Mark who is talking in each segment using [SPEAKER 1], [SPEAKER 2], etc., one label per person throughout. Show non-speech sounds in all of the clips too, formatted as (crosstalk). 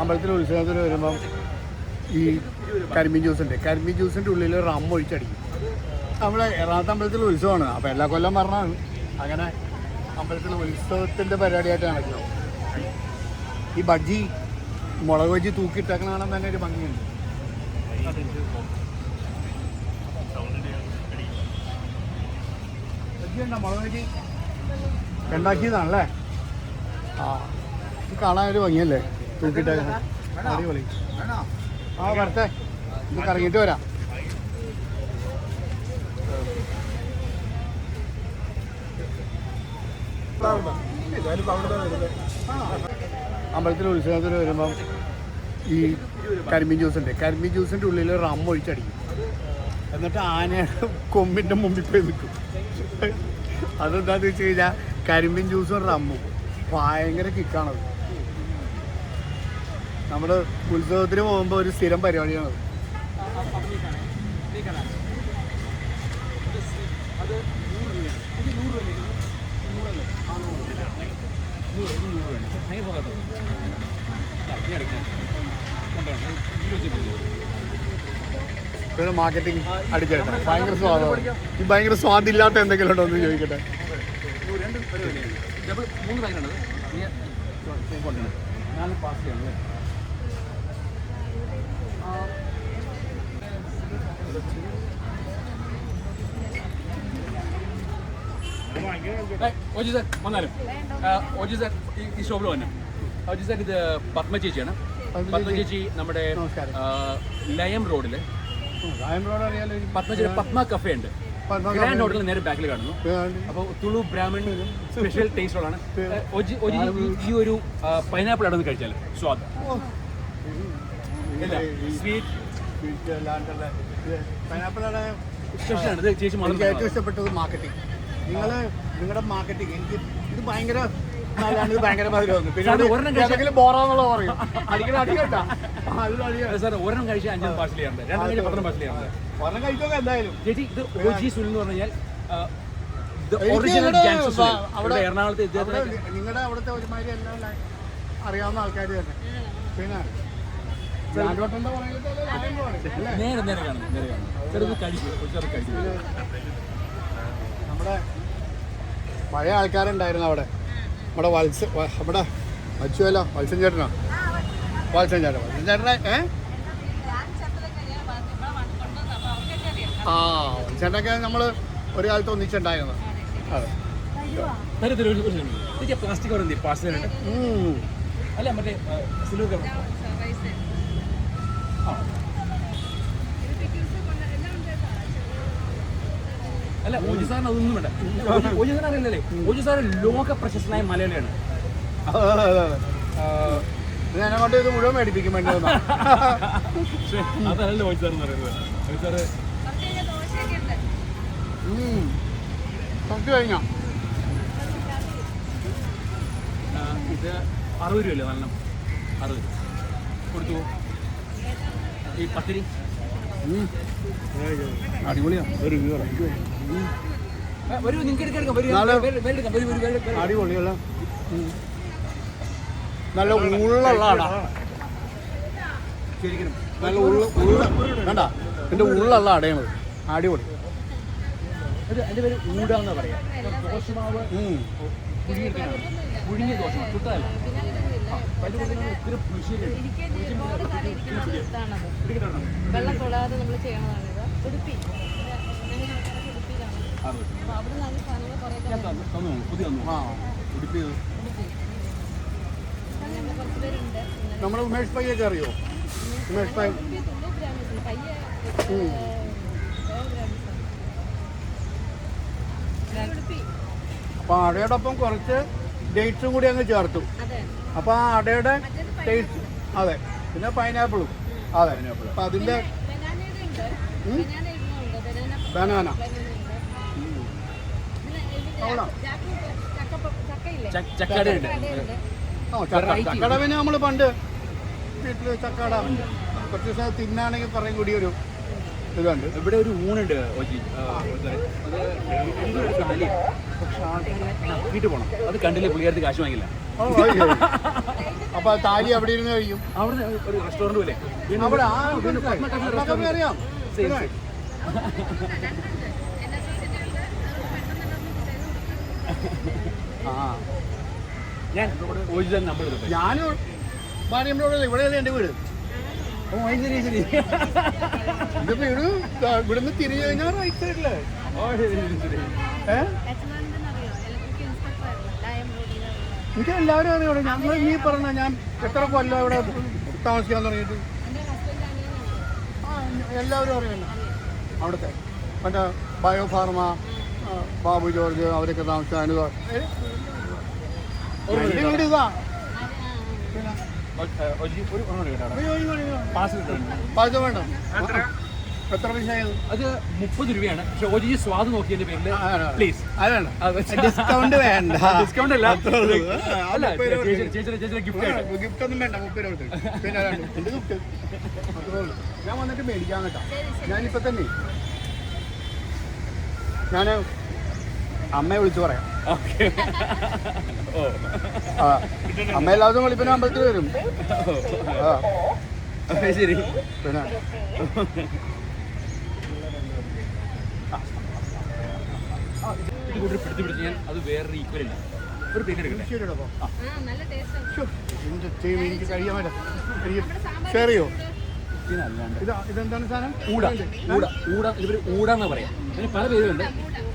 [SPEAKER 1] അമ്പലത്തിൽ ഉത്സവത്തിന് വരുമ്പം ഈ കരിമീൻ ജ്യൂസ് ഉണ്ട് കരിമീൻ ജ്യൂസിന്റെ ഉള്ളിൽ റം ഒഴിച്ചടിക്കും. നമ്മളെ എറണാകുളത്ത് അമ്പലത്തിൽ ഉത്സവമാണ്. അപ്പോൾ എല്ലാ കൊല്ലം പറഞ്ഞാണ്. അങ്ങനെ അമ്പലത്തിൽ ഉത്സവത്തിന്റെ പരിപാടിയായിട്ട് നടക്കുന്നത് ഈ ബജ്ജി മുളക് ബജ്ജി തൂക്കിയിട്ടേക്കണ കാണാൻ തന്നെ ഒരു ഭംഗിയുണ്ട്. ഉണ്ടാക്കിയതാണല്ലേ? ആ കാണാൻ ഒരു ഭംഗിയല്ലേ? തൂക്കിയിട്ടേക്കണ അടിപൊളി. ആ വരട്ടെ. ഇത് കറങ്ങിയിട്ട് വരാം. അമ്പലത്തിൽ ഉത്സവത്തിന് വരുമ്പം ഈ കരിമീൻ ജ്യൂസ് ഉണ്ട്. കരിമീൻ ജ്യൂസിന്റെ ഉള്ളിൽ റം ഒഴിച്ചടിക്കും. എന്നിട്ട് ആനയുടെ കൊമ്പിന്റെ മുമ്പിൽ പോയി നിൽക്കും. അതെന്താണെന്ന് വെച്ച് കഴിഞ്ഞാൽ കരിമീൻ ജ്യൂസും റമ്മും ഭയങ്കര കിക്കാണത് നമ്മുടെ ഉത്സവത്തിന് പോകുമ്പോൾ ഒരു സ്ഥിരം പരിപാടിയാണ് മാർക്കറ്റിംഗ് അടിച്ചേട്ടെ ഭയങ്കര സ്വാദമാണ് ഈ ഭയങ്കര സ്വാദില്ലാത്ത എന്തെങ്കിലും ഉണ്ടോ എന്ന് ചോദിക്കട്ടെ.
[SPEAKER 2] മൂന്ന് നാല് പാസ്റ്റിയാണ് ഓജി സാർ വന്നാലും? ഓജി സാർ ഈ- ഷോപ്പിൽ വന്നു? ഓജി സാർ ഇത് പത്മ ചേച്ചിയാണ്.
[SPEAKER 1] പത്മ ചേച്ചി.
[SPEAKER 2] നമ്മുടെ ലയം റോഡിൽ പത്മ പത്മ കഫേ. ഉണ്ട് ഗ്രാൻഡ്. ഹോട്ടലിൽ നേരെ ബാക്കിൽ കാണുന്നു. അപ്പോൾ തുളു ബ്രാഹ്മൺ സ്പെഷ്യൽ ടേസ്റ്റ് ഒജി ഈ- ഒരു പൈനാപ്പിൾ അടന്ന് കഴിച്ചാൽ സ്വാദ്. സ്വീറ്റ്.
[SPEAKER 1] അല്ലാണ്ടുള്ള
[SPEAKER 2] ചേച്ചി
[SPEAKER 1] എനിക്ക് ഏറ്റവും ഇഷ്ടപ്പെട്ടത് മാർക്കറ്റിംഗ്. നിങ്ങൾ നിങ്ങളുടെ മാർക്കറ്റിംഗ് എനിക്ക് ഇത് ഭയങ്കര ഇത് പിന്നെ ഏതെങ്കിലും ബോറാന്നുള്ള പറയും. അടിക്കണ
[SPEAKER 2] ഒരെണ്ണം അഞ്ച്
[SPEAKER 1] ഒരെണ്ണം കഴിച്ചോക്കെ എന്തായാലും.
[SPEAKER 2] ചേച്ചി ഇത് ഒജി സുൽ എന്ന് പറഞ്ഞു കഴിഞ്ഞാൽ
[SPEAKER 1] അവിടെ-
[SPEAKER 2] എറണാകുളത്ത്
[SPEAKER 1] നിങ്ങളുടെ അവിടുത്തെ ഒരുമാതിരി എല്ലാം അറിയാവുന്ന ആൾക്കാർ തന്നെ. പിന്നെ
[SPEAKER 2] നേരെ നേരെ കാണും നേരെ കാണും ചെറുത് കഴിക്കും ചെറുത് കഴിക്കും
[SPEAKER 1] നമ്മുടെ പഴയ ആൾക്കാരുണ്ടായിരുന്നു അവിടെ നമ്മുടെ വത്സ നമ്മുടെ വച്ചുവല്ലോ വത്സൻ ചേട്ടനോ വത്സൻ ചേട്ടൻ വത്സൻ ചേട്ടനെ ഏ ആ ചേട്ടനൊക്കെ നമ്മൾ ഒരു കാലത്ത് ഒന്നിച്ചുണ്ടായിരുന്നു അതെ
[SPEAKER 2] പ്ലാസ്റ്റിക്. അല്ല മറ്റേ സിൽവർ അല്ല ഓജി സാറിന് അതൊന്നും വേണ്ട. ഓജി- സാർ അറിയില്ലല്ലേ ഓജി സാറ് ലോക പ്രശസ്തനായ മലയാളിയാണ്.
[SPEAKER 1] ഇത് മുഴുവൻ മേടിപ്പിക്കും വേണ്ടി വന്നാ.
[SPEAKER 2] അതല്ല ഓജി സാർ എന്ന് പറയുന്നത്. ഓജി സാറ്
[SPEAKER 1] ഉം. കുറച്ച് കഴിഞ്ഞോ?
[SPEAKER 2] ആ, ഇത് അറുപത് രൂപയല്ലേ നല്ല അറുപത്. കൊടുത്തു ഈ പത്തിരി.
[SPEAKER 1] അടിപൊളിയാ. ഒരു
[SPEAKER 2] വരൂ നിങ്ങൾക്ക് എടുക്കാം. വരൂ.
[SPEAKER 1] അടിപൊളിയല്ല. നല്ല ഉള്ള അടാ നല്ല ഉള്ള ഉള്ള വേണ്ട. എന്റെ ഉള്ള അടയണത്. അടിപൊളി.
[SPEAKER 2] അത് അതിന്റെ പേര് ഊടാന്നാ പറയാ. ദോശമാവ് പുഴുങ്ങിയ ദോശമാവ് ചുട്ടതല്ല.
[SPEAKER 3] കറി ഇരിക്കുന്ന നമ്മൾ കുറേ
[SPEAKER 1] നമ്മുടെ ഉമേഷ് പയ്യൊക്കെ അറിയോ? ഉമേഷ് പയ്യ അടയോടൊപ്പം കുറച്ച് ഡേറ്റ്സും കൂടി അങ്ങ് ചേർത്തു. അപ്പോൾ ആ അടയുടെ ടേസ്റ്റ് അതെ പിന്നെ പൈനാപ്പിളും അതെ. അപ്പൊ
[SPEAKER 3] അതിന്റെ ഉണ്ട് ബനാന
[SPEAKER 2] ചക്കടയുണ്ട്.
[SPEAKER 1] ചക്കട പിന്നെ നമ്മൾ പണ്ട് വീട്ടിൽ ചക്കട. കുറച്ച് ദിവസം തിന്നാണെങ്കിൽ കുറേ കൂടി ഒരു ഇതുണ്ട്.
[SPEAKER 2] ഇവിടെ ഒരു ഊണുണ്ട് രസമാണ് പക്ഷെ ആൾക്കാരെ നക്കിയിട്ട് പോണം. അത് കണ്ടില്ലേ പുള്ളിക്കാരത്ത് കാശ് വാങ്ങില്ല
[SPEAKER 1] അപ്പൊ താലി അവിടെ ഇരുന്ന് കഴിയും.
[SPEAKER 2] അവിടെ ഒരു റെസ്റ്റോറന്റ് പോലെ.
[SPEAKER 1] അവിടെ അറിയാം.
[SPEAKER 2] ഞാൻ തന്നെ
[SPEAKER 1] ഞാൻ മാറിയമ്മളോടല്ലേ ഇവിടെയല്ലേ എന്റെ വീട്?
[SPEAKER 2] ശരി ശരി.
[SPEAKER 1] ഇവിടുന്ന് തിരിഞ്ഞു കഴിഞ്ഞാൽ റൈറ്റ് സൈഡിൽ
[SPEAKER 2] ഓ ശരി ശരി ശരി.
[SPEAKER 1] ഏ? എനിക്ക് എല്ലാവരും അറിയാം ഞങ്ങൾ നീ പറഞ്ഞ ഞാൻ എത്ര കൊല്ലം ഇവിടെ താമസിക്കാൻ തുടങ്ങിയിട്ട്? ആ എല്ലാവരും അറിയണം അവിടുത്തെ മറ്റേ ബയോ ഫാർമ ആ, ബാബു ജോർജ് അവരൊക്കെ താമസിച്ച അനുഭവം. വീട് ഇതാ. എത്ര?
[SPEAKER 2] അത് മുപ്പത് രൂപയാണ്. പക്ഷെ ഒജി സ്വാദ് നോക്കിയതിന്റെ പേരിൽ പ്ലീസ്
[SPEAKER 1] ഡിസ്കൗണ്ട് വേണ്ട.
[SPEAKER 2] ഡിസ്കൗണ്ട് അല്ല. അല്ല ഗിഫ്റ്റ് ആയിട്ട്.
[SPEAKER 1] ഗിഫ്റ്റ് ഒന്നും വേണ്ട മുപ്പത് രൂപ. പിന്നെ എന്റെ ഗിഫ്റ്റ് ഞാൻ വന്നിട്ട് മേടിക്കാൻ കേട്ടോ. ഞാനിപ്പോ തന്നെ ഞാൻ അമ്മയെ വിളിച്ചു പറയാം. അമ്മ എല്ലാ ദിവസവും വെളുപ്പിന് അമ്പലത്തിൽ വരും.
[SPEAKER 2] ശരി.
[SPEAKER 1] പിന്നെ.
[SPEAKER 2] പിടിച്ച് പിടിച്ച് ഞാൻ അത് വേറൊരു ഈക്വൽ ഇല്ല. ഒരു എടുക്കട്ടെ?
[SPEAKER 1] ഇതെന്താണ് സാധനം?
[SPEAKER 2] ഊട. ഊട. ഊട. ഇവർ ഊടാന്ന് പറയാം? അതിന് പല പേരുണ്ട്.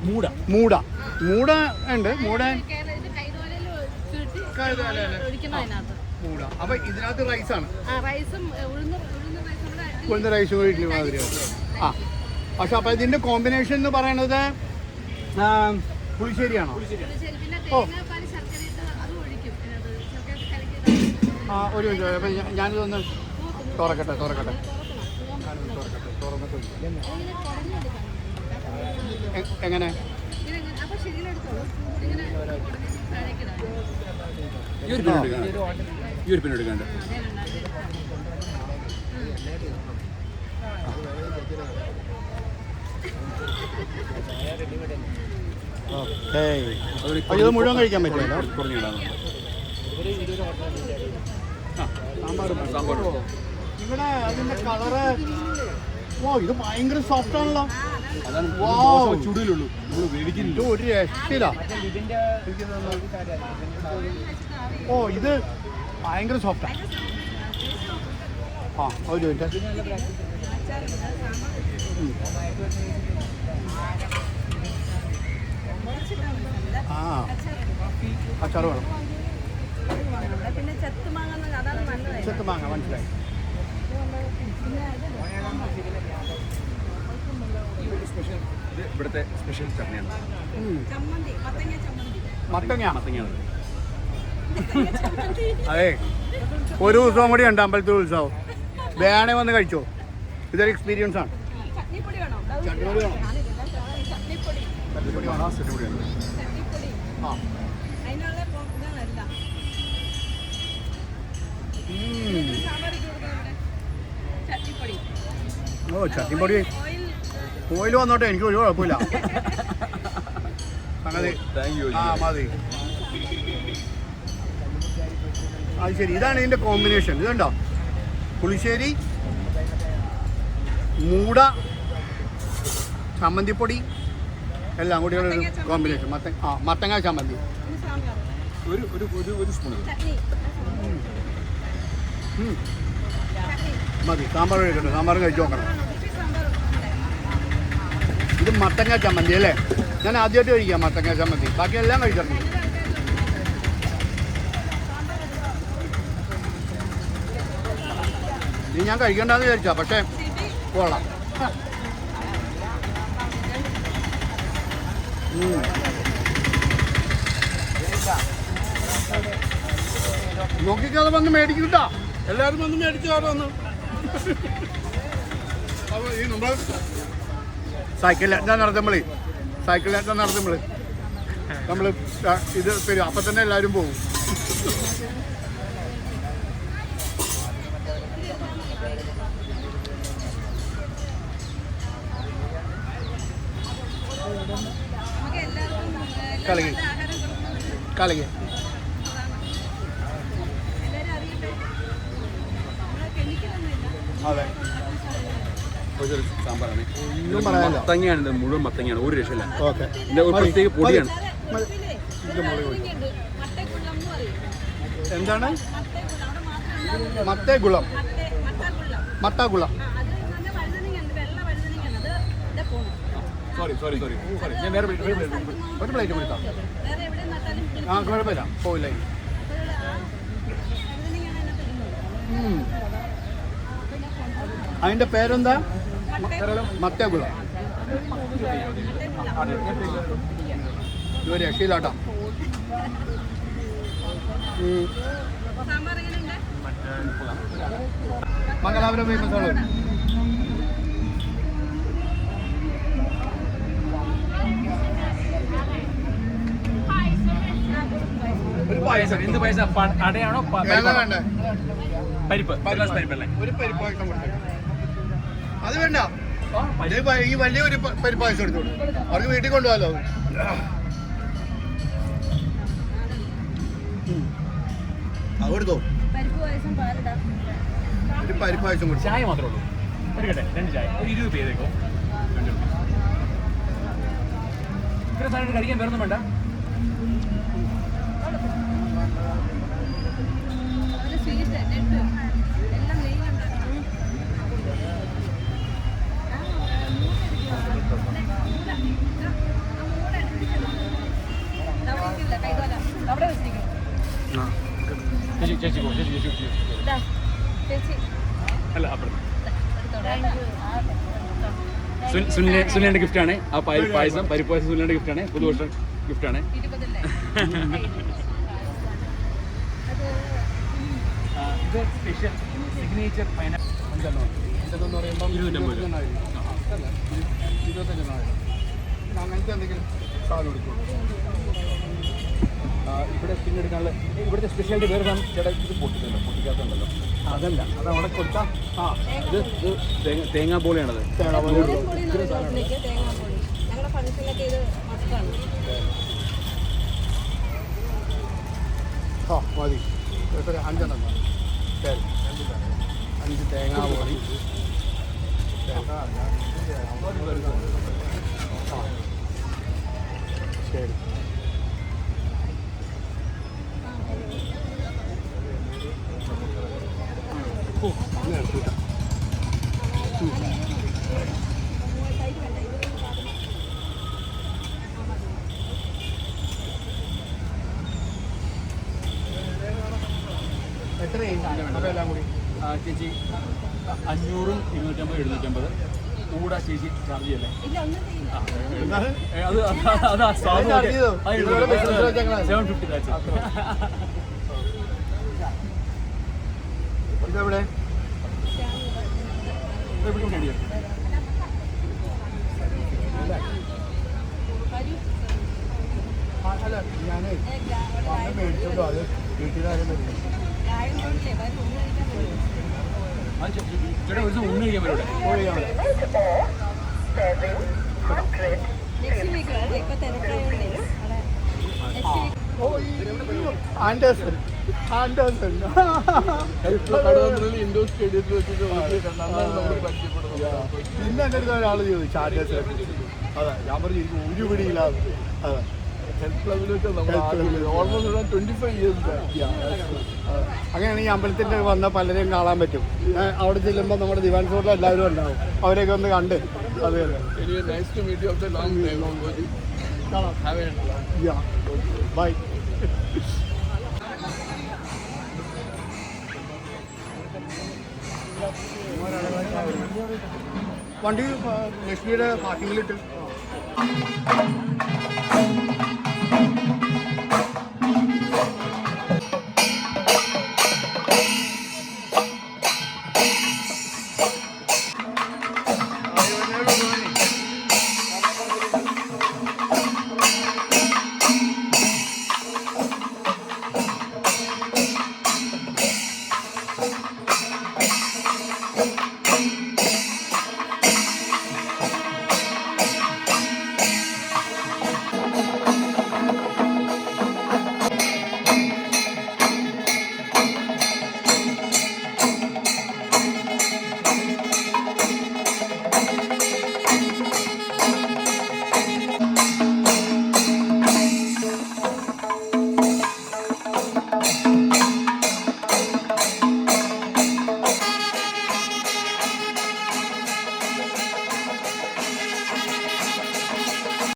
[SPEAKER 2] മൂട.
[SPEAKER 1] മൂട. മൂട ഉണ്ട്. മൂട. അപ്പൊ ഇതിനകത്ത് റൈസാണ്.
[SPEAKER 3] ആ റൈസും ഏ, ഉഴുന്ന് ഉഴുന്ന് റൈസും
[SPEAKER 1] വീട്ടിൽ മാതിരിയാണ് ആ. പക്ഷെ അപ്പൊ ഇതിന്റെ കോമ്പിനേഷൻ എന്ന് പറയണത് പുളിശ്ശേരിയാണോ?
[SPEAKER 3] ഇട്ട്
[SPEAKER 1] ആ ഒരു മിനിറ്റ് അപ്പൊ ഞാൻ- ഞാനിതൊന്ന് തുറക്കട്ടെ തുറക്കട്ടെ
[SPEAKER 3] തുറക്കണം.
[SPEAKER 1] എങ്ങനെ?
[SPEAKER 2] ഈ ഒരു ഈ
[SPEAKER 1] ഓക്കേ ഇത് മുഴുവൻ കഴിക്കാൻ പറ്റില്ല.
[SPEAKER 2] കുറഞ്ഞിടാന്ന്
[SPEAKER 1] സാമ്പാർ
[SPEAKER 2] സാമ്പാർ
[SPEAKER 1] ഇവിടെ അതിന്റെ കളറ് ഓ ഇത് ഭയങ്കര സോഫ്റ്റ് ആണല്ലോ.
[SPEAKER 2] അതാണ് ചുടിലുള്ളൂ നമ്മൾ വേവിക്കുന്നില്ല.
[SPEAKER 1] ഒരു രക്ഷയില്ല. ഓ ഇത് ഭയങ്കര സോഫ്റ്റ് ആ. ഒരു മിനിറ്റ്. ആ അച്ചാർ വേണം.
[SPEAKER 3] പിന്നെ ചെത്ത് മാങ്ങ അതാണ്
[SPEAKER 2] സ്പെഷ്യൽ ഇത് ഇവിടുത്തെ
[SPEAKER 3] മത്തങ്ങ
[SPEAKER 2] മത്തങ്ങയാണ്.
[SPEAKER 1] അതെ. ഒരു ഉത്സവം കൂടി ഉണ്ട് അമ്പലത്തിൽ ഉത്സവം. വേണേ വന്ന് കഴിച്ചോ. ഇതൊരു എക്സ്പീരിയൻസ് ആണ്. ഓ ചട്ടിപ്പൊടി
[SPEAKER 3] ഓയിൽ
[SPEAKER 1] ഓയിൽ വന്നോട്ടെ എനിക്ക് ഒരു കുഴപ്പമില്ല. (laughs) സംഗതി.
[SPEAKER 2] താങ്ക് യു
[SPEAKER 1] ആ മതി. അത് ശരി. ഇതാണ് ഇതിന്റെ കോമ്പിനേഷൻ ഇത് കണ്ടോ പുളിശ്ശേരി മൂട ചമ്മന്തിപ്പൊടി എല്ലാം കൂടി ഒരു കോമ്പിനേഷൻ മത്ത ആ മത്തങ്ങ ചമ്മന്തി.
[SPEAKER 2] ഒരു ഒരു ഒരു ഒരു സ്പൂൺ
[SPEAKER 3] ചട്നി.
[SPEAKER 1] ഉം.
[SPEAKER 3] ചട്നി
[SPEAKER 1] മതി. സാമ്പാർ കഴിക്കട്ടെ. സാമ്പാർ കഴിച്ചു നോക്കണം. മത്തങ്ങ ചമ്മന്തി അല്ലേ? ഞാൻ ആദ്യമായിട്ട് കഴിക്കാം മത്തങ്ങ ചമ്മന്തി. ബാക്കി എല്ലാം കഴിച്ചിട്ടുണ്ട് ഇത് ഞാൻ കഴിക്കണ്ടെന്ന് വിചാരിച്ചാ പക്ഷേ കൊള്ളാം. നോക്കിക്കാതെ വന്ന് മേടിക്കട്ടാ എല്ലാവരും വന്ന് മേടിച്ചു അവിടെ വന്ന്. അപ്പോൾ ഈ നമ്മൾ സൈക്കിൾ യാത്ര നടത്തുമ്പോൾ സൈക്കിൾ യാത്ര നടത്തുമ്പോൾ നമ്മൾ ഇത് തരും. അപ്പം തന്നെ എല്ലാവരും പോകും കളകി കളകി അതെ.
[SPEAKER 2] ഒരു സാമ്പാറാണ്. മത്തങ്ങയാണ് ഇത് മുഴുവൻ മത്തങ്ങയാണ്. ഒരു രക്ഷയില്ല.
[SPEAKER 1] ഓക്കെ.
[SPEAKER 2] ഇതിന്റെ ഒരു പ്രത്യേക പൊടിയാണ്.
[SPEAKER 1] എന്താണ്? മത്തേകുളം മത്താകുളം
[SPEAKER 2] സോറി സോറി സോറി സോറി ഞാൻ വേറെ
[SPEAKER 1] ഒരു പ്ലേറ്റ്
[SPEAKER 3] കിളിക്കും.
[SPEAKER 1] ആ കുഴപ്പമില്ല പോയില്ല. അതിന്റെ പേരെന്താ? ഉം.
[SPEAKER 3] സാമ്പാർ എങ്ങനെയുണ്ട്
[SPEAKER 1] മംഗലാപുരം ഫേമസ് ആണ്
[SPEAKER 2] ഒരു പായസം എന്ത് പായസം? അടയാണോ? പ-
[SPEAKER 1] ഏതാ
[SPEAKER 2] പരിപ്പാണോ?
[SPEAKER 1] വേണ്ടേ.
[SPEAKER 2] പരിപ്പ്. അല്ലേ?
[SPEAKER 1] ഒരു പരിപ്പ് വേണ്ട ഈ വലിയ ഒരു പ- പരിപ്പായസം എടുത്തോളൂ അവർക്ക് വീട്ടിൽ കൊണ്ടുപോകാലോ
[SPEAKER 3] പാലിടാം.
[SPEAKER 1] ഒരു പരിപ്പായസം കൊടുത്തു?
[SPEAKER 2] ചായ മാത്രമേ ഉള്ളൂ. എടുക്കട്ടെ രണ്ട് ചായ. ഒരു ഇരുപത് പേര് ചെയ്തേക്കോ ഇത്ര സാധനം കഴിക്കാൻ വേറൊന്നും വേണ്ട.
[SPEAKER 3] സ്വീറ്റ് നെട്ട് എല്ലാം നെയ്യുണ്ട് അവിടെ വെച്ചിരിക്കണം
[SPEAKER 2] ചേച്ചി പോ ചേച്ചി ചേച്ചി ചേച്ചി. അല്ല സുനിലിന്റെ ഗിഫ്റ്റ് ആണ് ആ പായ- പായസം പരിപ്പായസം സുനിലിന്റെ ഗിഫ്റ്റ് ആണ് പുതുവർഷ ഗിഫ്റ്റ് ആണ് ഇത് സ്പെഷ്യൽ സിഗ്നേച്ചർ പൈനാപ്പിൾ
[SPEAKER 1] അഞ്ചെണ്ണം? അഞ്ചെണ്ണം ഇരുപത്തഞ്ചെണ്ണം അങ്ങനത്തെ എന്തെങ്കിലും സാധനം
[SPEAKER 2] ഇവിടെ പിന്നെ എടുക്കാനുള്ള ഇവിടുത്തെ സ്പെഷ്യാലിറ്റി വേറെ സാധനം ചേട്ടാ ഇത് പൊട്ടിച്ചല്ലോ പൊട്ടിക്കാത്തുണ്ടല്ലോ
[SPEAKER 1] അതല്ല അത് അവിടെ കൊടുത്താൽ ആ
[SPEAKER 2] ഇത് ഇത് തേങ്ങ തേങ്ങാ
[SPEAKER 3] പോളിയാണത്. തേങ്ങാ പോളി. ഞങ്ങളുടെ ഫംഗ്ഷനിലൊക്കെ ഇത് മസ്റ്റാണ്.
[SPEAKER 1] ആ മതി. അഞ്ചെണ്ണം. ശരി. അഞ്ച് തേങ്ങാ പോളി. ശരി. എത്രയായി അപ്പോൾ എല്ലാം കൂടി.
[SPEAKER 2] ചേച്ചി അഞ്ഞൂറും ഇരുന്നൂറ്റമ്പത് എഴുന്നൂറ്റമ്പത്. കൂടാ ചേച്ചി ചാർജ് ചെയ്യല്ലേ? അത്. സെവൻ ഫിഫ്റ്റി
[SPEAKER 1] ഇതെവിടെ? അല്ല ഞാനേ മേടിച്ചോളൂ അത് വീട്ടിലാരും വരും
[SPEAKER 2] ചേട്ടാ ഒരു ദിവസം ഊണ് കഴിക്കാൻ വരും ഇവിടെ
[SPEAKER 3] നെക്സ്റ്റ് വീക്ക് ഇപ്പൊ തിരക്കായോണ്ടേ അവിടെ നെക്സ്റ്റ് വീക്ക്
[SPEAKER 1] ഓ ഈ ആൻഡേഴ്സൺ ആൻഡേഴ്സൺ
[SPEAKER 2] ഇൻഡോർ സ്റ്റേഡിയത്തിൽ വെച്ചിട്ട്
[SPEAKER 1] ഇന്ന് എന്റെ അടുത്ത് ഒരാൾ ചോദിച്ചു ആൻഡേഴ്സൺ അതെ ഞാൻ പറഞ്ഞു എനിക്ക് ഒരു പിടിയില്ല. അതെ. അങ്ങനെയാണ് ഈ അമ്പലത്തിന്റെ വന്ന പലരെയും കാണാൻ പറ്റും. അവിടെ ചെല്ലുമ്പോൾ നമ്മുടെ ദിവാൻ സോറിൽ എല്ലാവരും ഉണ്ടാവും. അവരെയൊക്കെ ഒന്ന് കണ്ട് അതെ ബൈ. വണ്ടി ലക്ഷ്മിയുടെ പാർക്കിങ്ങിലിട്ട്